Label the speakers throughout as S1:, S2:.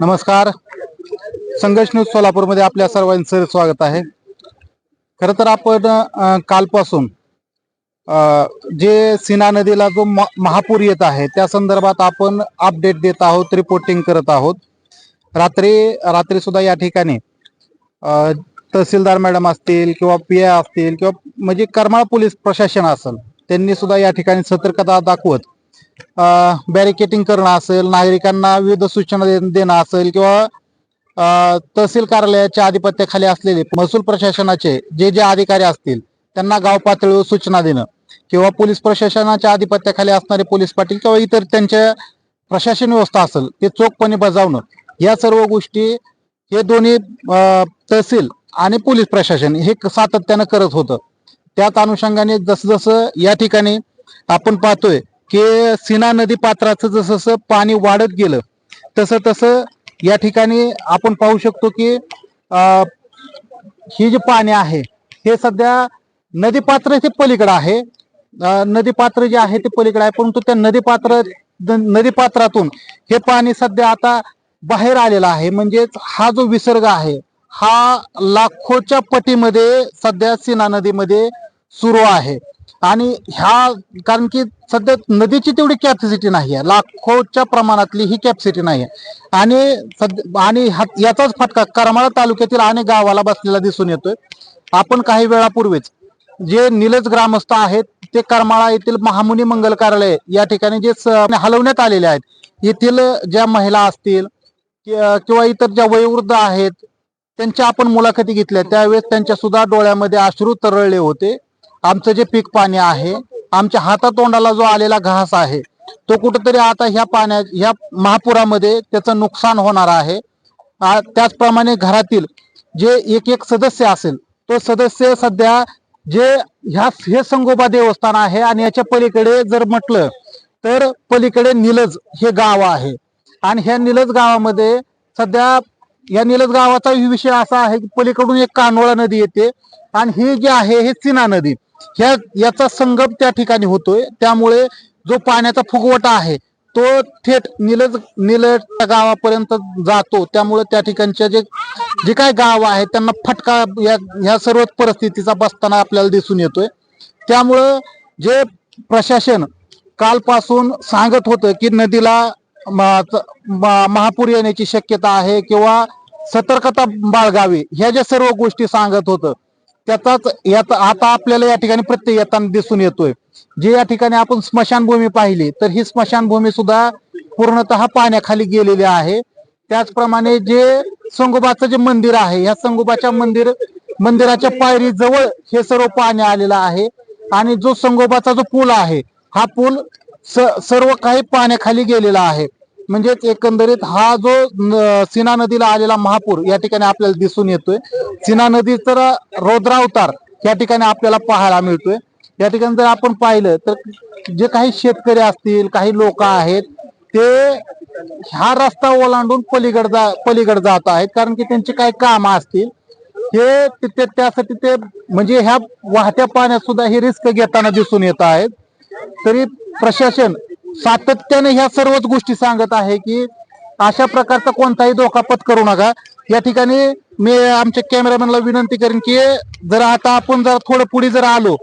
S1: नमस्कार. संघर्ष न्यूज सोलापूरमध्ये आपल्या सर्वांचं स्वागत आहे. खरं तर आपण कालपासून जे सीना नदीला जो म- महापूर येत आहे त्या संदर्भात आपण अपडेट देत आहोत रिपोर्टिंग करत आहोत. रात्री रात्री सुद्धा या ठिकाणी तहसीलदार मॅडम असतील किंवा पी आय असतील किंवा म्हणजे करमाळ पोलीस प्रशासन असेल त्यांनी सुद्धा या ठिकाणी सतर्कता दाखवत बॅरिकेटिंग करणं असेल नागरिकांना विविध सूचना दे- देणं असेल किंवा तहसील कार्यालयाच्या आधिपत्याखाली असलेले महसूल प्रशासनाचे जे जे अधिकारी असतील त्यांना गाव पातळीवर सूचना देणं किंवा पोलीस प्रशासनाच्या आधिपत्याखाली असणारे पोलीस पाटील किंवा इतर त्यांच्या प्रशासन व्यवस्था असेल ते चोखपणे बजावणं या सर्व गोष्टी हे दोन्ही तहसील आणि पोलीस प्रशासन हे सातत्यानं करत होतं. त्याच अनुषंगाने जसजसं या ठिकाणी आपण पाहतोय की सीना नदी पात्राचं जसं जसं पाणी वाढत गेलं तसं तसं या ठिकाणी आपण पाहू शकतो की हे ही जी पाणी आहे हे सध्या नदी पात्र ते पलीकडे आहे. नदीपात्र नदी पात्र जे आहे ते पलीकडे आहे परंतु त्या नदी पात्र नदी पात्रातून हे पाणी सध्या आता बाहेर आलेलं आहे. म्हणजेच हा जो विसर्ग आहे हा लाखोच्या पटीमध्ये सध्या सीना नदीमध्ये सुरू आहे. आणि ह्या कारण की सध्या नदीची तेवढी कॅपॅसिटी नाही आहे. लाखोच्या प्रमाणातली ही कॅपॅसिटी नाही आहे. आणि सध्या आणि याचाच फटका करमाळा तालुक्यातील अनेक गावाला बसलेला दिसून येतोय. आपण काही वेळापूर्वीच जे निलज ग्रामस्थ आहेत ते करमाळा येथील महामुनी मंगल कार्यालय या ठिकाणी जे हलवण्यात आलेले आहेत येथील ज्या महिला असतील किंवा इतर ज्या वयोवृद्ध आहेत त्यांच्या आपण मुलाखती घेतल्या. त्यावेळेस त्यांच्या सुद्धा डोळ्यामध्ये अश्रू तरळले होते. आमचं जे पीक पाणी आहे आमच्या हातातोंडाला जो आलेला घास आहे तो कुठंतरी आता ह्या पाण्या ह्या महापुरामध्ये त्याचं नुकसान होणार आहे. त्याचप्रमाणे घरातील जे एक एक सदस्य असेल तो सदस्य सध्या जे ह्या हे संगोबा देवस्थान आहे आणि याच्या पलीकडे जर म्हटलं तर पलीकडे निलज हे गाव आहे. आणि ह्या निलज गावामध्ये सध्या या निलज गावाचा विषय असा आहे की पलीकडून एक कानोळा नदी येते आणि ही जी आहे हे चिना नदी. ह्या याचा संगम त्या ठिकाणी होतोय. त्यामुळे जो पाण्याचा फुगवटा आहे तो थेट निलज निलज गावापर्यंत जातो. त्यामुळे त्या ठिकाणच्या जे जे काय गाव आहे त्यांना फटका या ह्या सर्व परिस्थितीचा बसताना आपल्याला दिसून येतोय. त्यामुळं जे प्रशासन कालपासून सांगत होतं की नदीला महापूर येण्याची शक्यता आहे किंवा सतर्कता बाळगावी. ह्या ज्या सर्व गोष्टी सांगत होतं त्याचाच यात आता आपल्याला या ठिकाणी प्रत्यय येताना दिसून येतोय. जे या ठिकाणी आपण स्मशानभूमी पाहिली तर ही स्मशानभूमी सुद्धा पूर्णतः पाण्याखाली गेलेली आहे. त्याचप्रमाणे जे संगोबाचं जे मंदिर आहे या संगोबाच्या मंदिर मंदिराच्या पायरी जवळ हे सर्व पाणी आलेलं आहे. आणि जो संगोबाचा जो पूल आहे हा पूल स- सर्व काही पाण्याखाली गेलेला आहे. म्हणजेच एकंदरीत हा जो सीना नदीला आलेला महापूर या ठिकाणी आपल्याला दिसून येतोय. सीना नदी तर रौद्रावतार या ठिकाणी आपल्याला पाहायला मिळतोय. या ठिकाणी जर आपण पाहिलं तर जे काही शेतकरी असतील काही लोक आहेत ते हा रस्ता ओलांडून पलीकड जा पलीकड जात आहेत. कारण की त्यांची काही कामं असतील हे तिथे त्यासाठी ते म्हणजे ह्या वाहत्या पाण्यात सुद्धा ही रिस्क घेताना दिसून येत आहेत. तरी प्रशासन सातत्याने ह्या सर्वच गोष्टी सांगत आहे की अशा प्रकारचा कोणताही धोका पत्करू नका. या ठिकाणी मी आमच्या कॅमेरामॅनला विनंती करेन की जर आता आपण जर थोडं पुढे जर आलो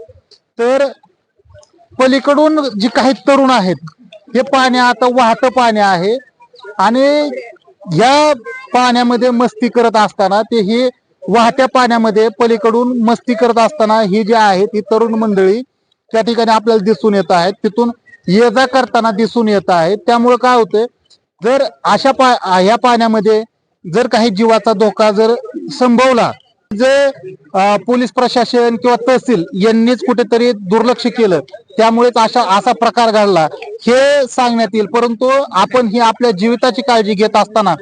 S1: तर पलीकडून जी काही तरुण आहेत हे पाणी आता वाहतं पाणी आहे आणि या पाण्यामध्ये मस्ती करत असताना ते ही वाहत्या पाण्यामध्ये पलीकडून मस्ती करत असताना ही जी आहे ती तरुण मंडळी त्या ठिकाणी आपल्याला दिसून येत आहेत. तिथून ये जा करताना दिसून येत आहे. त्यामुळे काय होतंय जर अशा पा ह्या पाण्यामध्ये जर काही जीवाचा धोका जर संभवला जे पोलीस प्रशासन किंवा तहसील यांनीच कुठेतरी दुर्लक्ष केलं त्यामुळेच अशा असा प्रकार घडला हे सांगण्यात येईल. परंतु आपण ही आपल्या जीविताची काळजी घेत असताना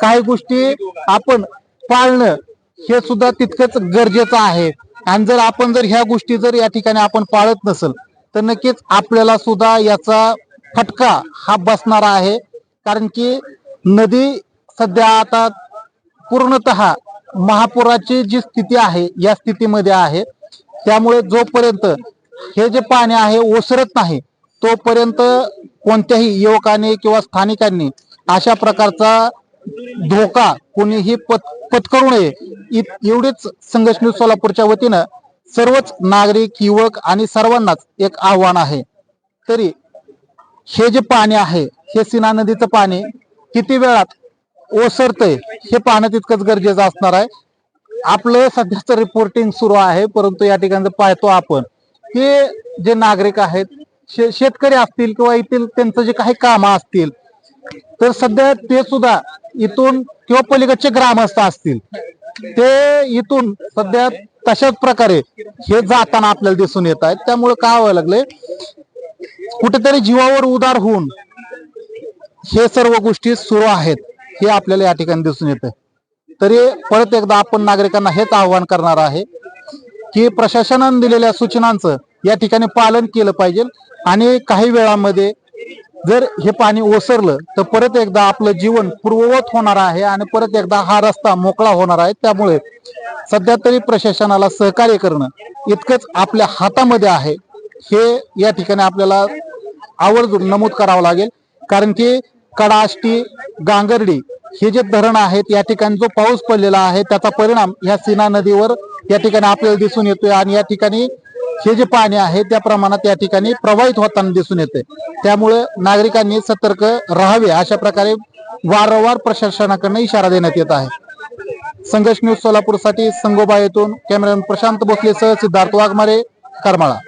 S1: काही गोष्टी आपण पाळणं हे सुद्धा तितकंच गरजेचं आहे. आणि जर आपण जर ह्या गोष्टी जर या ठिकाणी आपण पाळत नसेल तर नक्कीच आपल्याला सुद्धा याचा फटका हा बसणार आहे. कारण की नदी सध्या आता पूर्णतः महापुराची जी स्थिती आहे या स्थितीमध्ये आहे. त्यामुळे जोपर्यंत हे जे पाणी आहे ओसरत नाही तोपर्यंत कोणत्याही युवकाने किंवा स्थानिकांनी अशा प्रकारचा धोका कोणीही पत पत्करू नये. एवढीच संघटने सोलापूरच्या वतीनं सर्वच नागरिक युवक आणि सर्वांनाच एक आव्हान आहे. तरी हे जे पाणी आहे हे सीना नदीचं पाणी किती वेळात ओसरतंय हे पाहणं तितकंच गरजेचं असणार आहे. आपलं सध्याचं रिपोर्टिंग सुरू आहे परंतु या ठिकाणी पाहतो आपण की जे नागरिक आहेत शे- शेतकरी असतील किंवा येथील त्यांचं जे काही कामं असतील तर सध्या ते सुद्धा इथून किंवा पलीकडचे ग्रामस्थ असतील ते इथून सध्या तशाच प्रकारे हे जाताना आपल्याला दिसून येत आहेत. त्यामुळे काय व्हायला लागले? कुठेतरी जीवावर उदार होऊन हे सर्व गोष्टी सुरू आहेत हे आपल्याला या ठिकाणी दिसून येत तरी परत एकदा आपण नागरिकांना हेच आवाहन करणार आहे की प्रशासनाने दिलेल्या सूचनांचं या ठिकाणी पालन केलं पाहिजे आणि काही वेळामध्ये जर हे पाणी ओसरलं तर परत एकदा आपलं जीवन पूर्ववत होणार आहे आणि परत एकदा हा रस्ता मोकळा होणार आहे. त्यामुळे सध्या तरी प्रशासनाला सहकार्य करणं इतकंच आपल्या हातामध्ये आहे. हे या ठिकाणी आपल्याला आवर्जून नमूद करावं लागेल. कारण की कडाष्टी गांगर्डी हे जे धरण आहेत या ठिकाणी जो पाऊस पडलेला आहे त्याचा परिणाम ह्या सीना नदीवर या ठिकाणी आपल्याला दिसून येतोय आणि या ठिकाणी हे जे पाणी आहे त्या प्रमाणात या ठिकाणी प्रवाहित होताना दिसून येते. त्यामुळे नागरिकांनी सतर्क राहावे अशा प्रकारे वारंवार प्रशासनाकडनं इशारा देण्यात येत आहे. संघर्ष न्यूज सोलापूरसाठी संगोबा येथून कॅमेरामॅन प्रशांत भोसले सह सिद्धार्थ वाघमारे करमाळा.